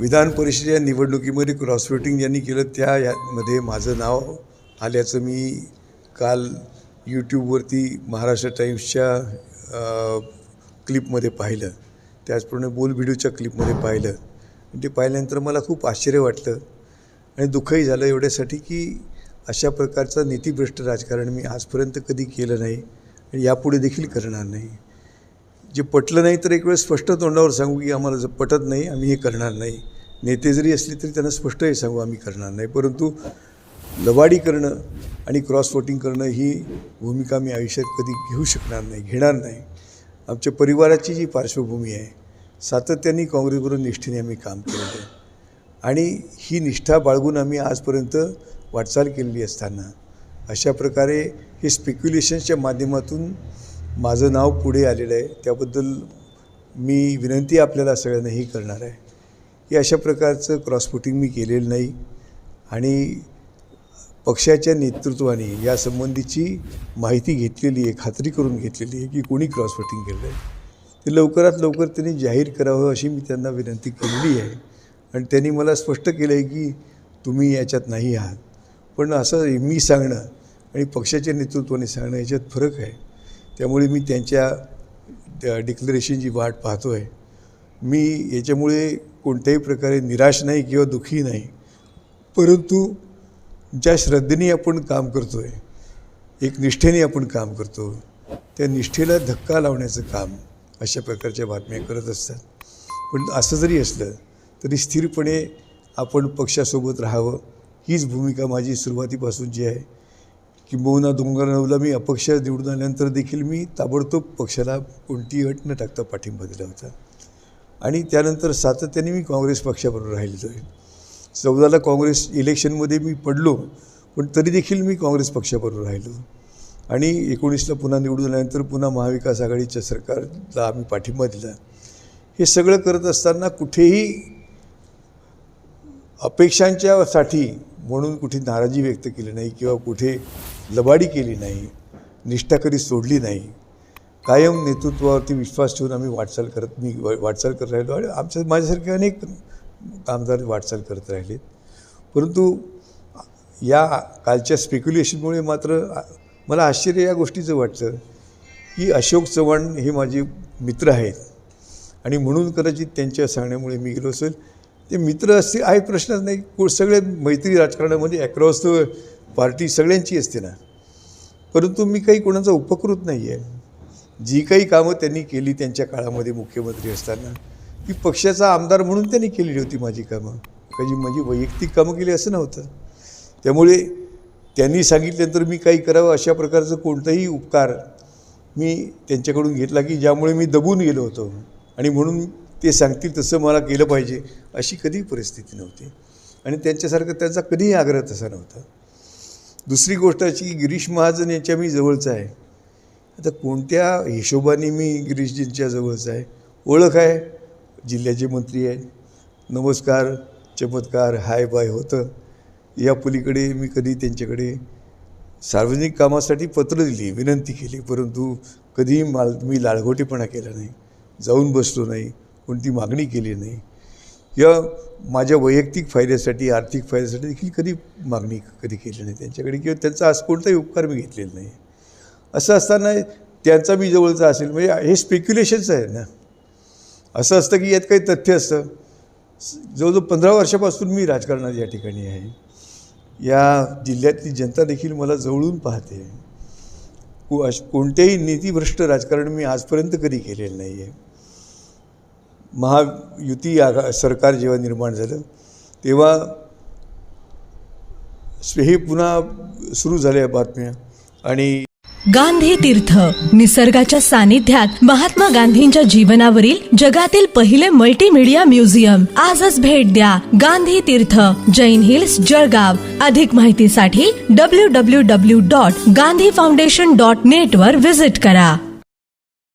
विधान परिषदेच्या निवडणुकीमध्ये क्रॉस वोटिंग ज्यांनी केलं त्या यामध्ये माझं नाव आल्याचं मी काल यूट्यूबवरती महाराष्ट्र टाईम्सच्या क्लिपमध्ये पाहिलं. त्याचप्रमाणे बोल व्हिडिओच्या क्लिपमध्ये पाहिलं. ते पाहिल्यानंतर मला खूप आश्चर्य वाटलं आणि दुःखही झालं एवढ्यासाठी की अशा प्रकारचं नीतिभ्रष्ट राजकारण मी आजपर्यंत कधी केलं नाही आणि यापुढे देखील करणार नाही. जे पटलं नाही तर एक वेळ स्पष्ट तोंडावर सांगू की आम्हाला जर पटत नाही आम्ही हे करणार नाही. नेते जरी असले तरी त्यांना स्पष्ट हे सांगू आम्ही करणार नाही. परंतु लवाडी करणं आणि क्रॉस वोटिंग करणं ही भूमिका मी आयुष्यात कधी घेऊ शकणार नाही घेणार नाही. आमच्या परिवाराची जी पार्श्वभूमी आहे सातत्याने काँग्रेसवरून निष्ठेने आम्ही काम केलेलं आहे. आणि ही निष्ठा बाळगून आम्ही आजपर्यंत वाटचाल केलेली असताना अशा प्रकारे हे स्पेक्युलेशन्सच्या माध्यमातून माझं नाव पुढे आलेलं आहे. त्याबद्दल मी विनंती आपल्याला सगळ्यांनाही करणार आहे. की अशा प्रकारचं क्रॉसफुटिंग मी केलेलं नाही आणि पक्षाच्या नेतृत्वाने यासंबंधीची माहिती घेतलेली आहे खात्री करून घेतलेली आहे की कोणी क्रॉसफुटिंग केलं आहे. ते लवकरात लवकर त्यांनी जाहीर करावं अशी मी त्यांना विनंती केलेली आहे. आणि त्यांनी मला स्पष्ट केलं आहे की तुम्ही याच्यात नाही आहात. पण असं मी सांगणं आणि पक्षाच्या नेतृत्वाने सांगणं याच्यात फरक आहे. त्यामुळे मी त्यांच्या डिक्लरेशनची वाट पाहतो आहे मी याच्यामुळे कोणत्याही प्रकारे निराश नाही किंवा दुःखी नाही. परंतु ज्या श्रद्धेने आपण काम करतो आहे एक निष्ठेने आपण काम करतो त्या निष्ठेला धक्का लावण्याचं काम अशा प्रकारच्या बातम्या करत असतात. पण असं जरी असलं तरी स्थिरपणे आपण पक्षासोबत राहावं हीच भूमिका माझी सुरुवातीपासून जी आहे किंबहुना डोंगरनवला मी अपक्ष निवडून आल्यानंतर देखील मी ताबडतोब पक्षाला कोणतीही अट न टाकता पाठिंबा दिला होता. आणि त्यानंतर सातत्याने मी काँग्रेस पक्षाबरोबर राहिलेलो आहे. चौदाला काँग्रेस इलेक्शनमध्ये मी पडलो पण तरी देखील मी काँग्रेस पक्षाबरोबर राहिलो. आणि एकोणीसला पुन्हा निवडून आल्यानंतर पुन्हा महाविकास आघाडीच्या सरकारला आम्ही पाठिंबा दिला. हे सगळं करत असताना कुठेही अपेक्षांच्यासाठी म्हणून कुठे नाराजी व्यक्त केली नाही किंवा कुठे लबाडी केली नाही निष्ठा कधी सोडली नाही. कायम नेतृत्वावरती विश्वास ठेवून आम्ही वाटचाल करत मी वा- वाटचाल करत राहिलो आणि आमच्या माझ्यासारखे अनेक कामगार वाटचाल करत राहिले परंतु या कालच्या स्पेक्युलेशनमुळे मात्र मला आश्चर्य या गोष्टीचं वाटतं की अशोक चव्हाण हे माझे मित्र आहेत. आणि म्हणून कदाचित त्यांच्या सांगण्यामुळे मी गेलो असेल. ते मित्र असतील आहे प्रश्नच नाही. को सगळे मैत्री राजकारणामध्ये अक्रॉस द पार्टी सगळ्यांची असते ना. परंतु मी काही कोणाचा उपकृत नाही आहे. जी काही कामं त्यांनी केली त्यांच्या काळामध्ये मुख्यमंत्री असताना ती पक्षाचा आमदार म्हणून त्यांनी केलेली होती माझी कामं. काही माझी वैयक्तिक कामं केली असं नव्हतं. त्यामुळे त्यांनी सांगितल्यानंतर मी काही करावं अशा प्रकारचं कोणताही उपकार मी त्यांच्याकडून घेतला की ज्यामुळे मी दबून गेलो होतो. आणि म्हणून ते सांगतील तसं मला केलं पाहिजे अशी कधी परिस्थिती नव्हती. आणि त्यांच्यासारखं त्यांचा कधीही आग्रह तसा नव्हता. दुसरी गोष्ट अशी की गिरीश महाजन यांच्या मी जवळचा आहे. आता कोणत्या हिशोबाने मी गिरीशजींच्या जवळचा आहे? ओळख आहे जिल्ह्याचे मंत्री आहेत नमस्कार चमत्कार हाय बाय होतं. या पलीकडे मी कधी त्यांच्याकडे सार्वजनिक कामासाठी पत्र दिली विनंती केली परंतु कधीही माल मी लाळघोटीपणा केला नाही. जाऊन बसलो नाही. कोणती मागणी केली नाही. या माझ्या वैयक्तिक फायद्यासाठी आर्थिक फायद्यासाठी देखील कधी मागणी कधी केली नाही त्यांच्याकडे किंवा त्यांचा आज कोणताही उपकार मी घेतलेला नाही. असं असताना त्यांचा मी जवळचा असेल म्हणजे हे स्पेक्युलेशन्स आहे ना. असं असतं की यात काही तथ्य असतं. जवळजवळ पंधरा वर्षापासून मी राजकारणात या ठिकाणी आहे. या जिल्ह्यातली जनता देखील मला जवळून पाहते. को अश नीतीभ्रष्ट राजकारण मी आजपर्यंत कधी केलेलं नाही आहे महायुती आघा सरकार जेव्हा निर्माण झालं तेव्हा हे पुन्हा सुरू झाल्या बातम्या. आणि गांधी तीर्थ निसर्गाच्या सानिध्यात महात्मा गांधींच्या जीवनावरील जगातील पहिले मल्टीमीडिया म्युझियम आजच भेट द्या गांधी तीर्थ जैन हिल्स जळगाव. अधिक माहितीसाठी W W W dot Gandhi foundation dot net वर विजिट करा.